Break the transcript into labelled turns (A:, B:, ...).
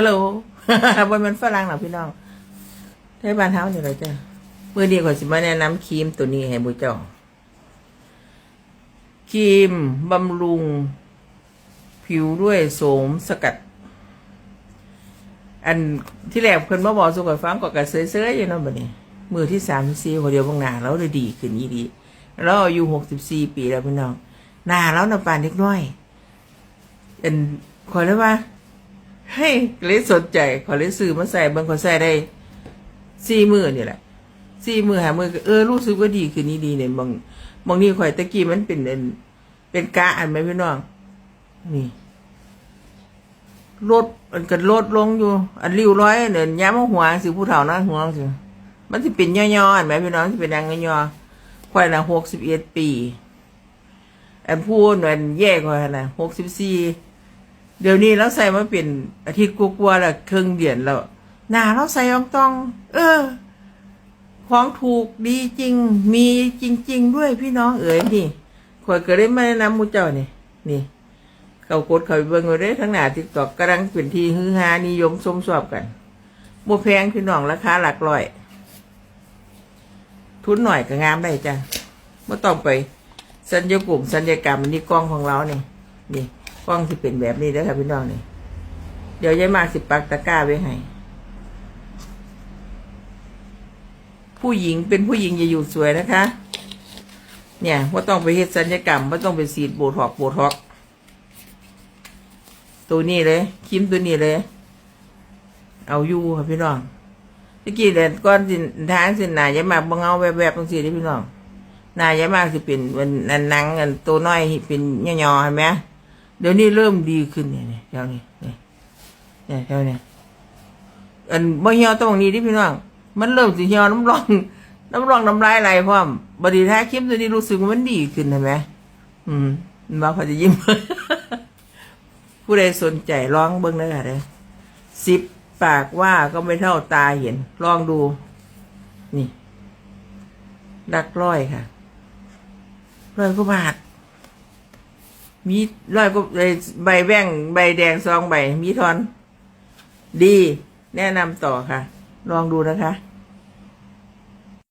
A: ฮัลโหลบนมันฝรั่งเหรอพี่น้องไทยบ้านเท้าอยู่เลยจ้ะเมื่อดีกว่าสิมาแนะนำครีมตัวนี้ให้บุเจ้าครีมบำรุง ผิวด้วยโสมสกัด อันที่แรกเพิ่นมาบอกสุขอยฟังก็กระเซยๆอยู่เนาะบัดนี้มือที่สามสี่คนเดียวบางหน้าเราได้ดีขึ้นยี่ดีเราอายุหกสิบสี่ปีแล้วพี่น้องหน้าเราหน้าปานเล็กน้อยเป็นขอเลยว่า ให้เลยสนใจขอเลยซื้อมาใส่บางคนใส่ได้สี่มือนี่แหละสี่มือหามือเออรู้สึกว่าดีขึ้นนี่ดีเนี่ยบางบางนี่ข่อยตะกี้มันเป็นเป็นกะอันไหมพี่น้อง นี่ลดมันก็ลดลงอยู่ อันริ้วร้อยเนี่ยย้ำหัวสิผู้เฒ่านะหัวสิมันสิเป็นย่อๆอันไหมพี่น้องสิเป็นยังย่อข่อยนะหกสิบเอ็ดปีอันพูดอันแย่กว่าน่ะหกสิบสี่ เดี๋ยวนี้เราใส่มาเป็นอาทิตย์กว่าๆแล้วครึ่งเดือนแล้วหนาเราใส่อองต้อง เออ ของถูกดีจริง มีจริง ๆ ด้วยพี่น้องเอ๋ยนี่ข่อยก็ได้มาแนะนำมูเจ้านี่นี่เขากดเขาเบิ่งไว้ได้ทั้งหนาทิกตอกกำลังเป็นที่ฮือฮานิยมชมชอบกันบ่แพงพี่น้องราคาหลักร้อย ทุนหน่อยก็งามได้จ้ะไม่ต้องไปสัญญกลุ่มสัญญกรรมันนี้กล้องของเราเนี่ยนี่ กล้องที่เป็นแบบนี้นะครับพี่น้องนี่เดี๋ยวยายมาสิปักตะกร้าไว้ให้ผู้หญิงเป็นผู้หญิงอย่าอยู่สวยนะคะ เนี่ยว่าต้องไปเฮ็ดสัญญกรรมว่าต้องไปสีดโบท็อกโบท็อกตัวนี้เลยครีมตัวนี้เลย เอาอยู่ค่ะพี่น้องตะกี้เด่นก้อนสินทางสินหนายายมาบังเอาแบบแบบตรงสีที่พี่น้องนายายมากสิเป็นวันนันนังอันตัวน้อยเป็นย่อๆเห็นไหม เดี๋ยวนี้เริ่มดีขึ้นเนี่ยเนี่ยเท่านี้เนี่ยเนี่ยเท่านี้อันบ่เหี่ยวตรงนี้ที่พี่น้องมันเริ่มสิเหี่ยวน้ำรองน้ำรองน้ำลายไหลพร้อมบดีท้าคลิปตัวนี้รู้สึกว่ามันดีขึ้นเห็นไหมอืมมาเขาจะยิ้ม ผู้ใดสนใจลองเบิ้งได้ค่ะเด้อสิบปากว่าก็ไม่เท่าตาเห็น ลองดู นี่ ดักร้อยค่ะร้อยกว่าบาท มีร้อยก็ใบแบ่งใบแดงซองใบมีทอน ดี แนะนำต่อค่ะ ลองดูนะคะ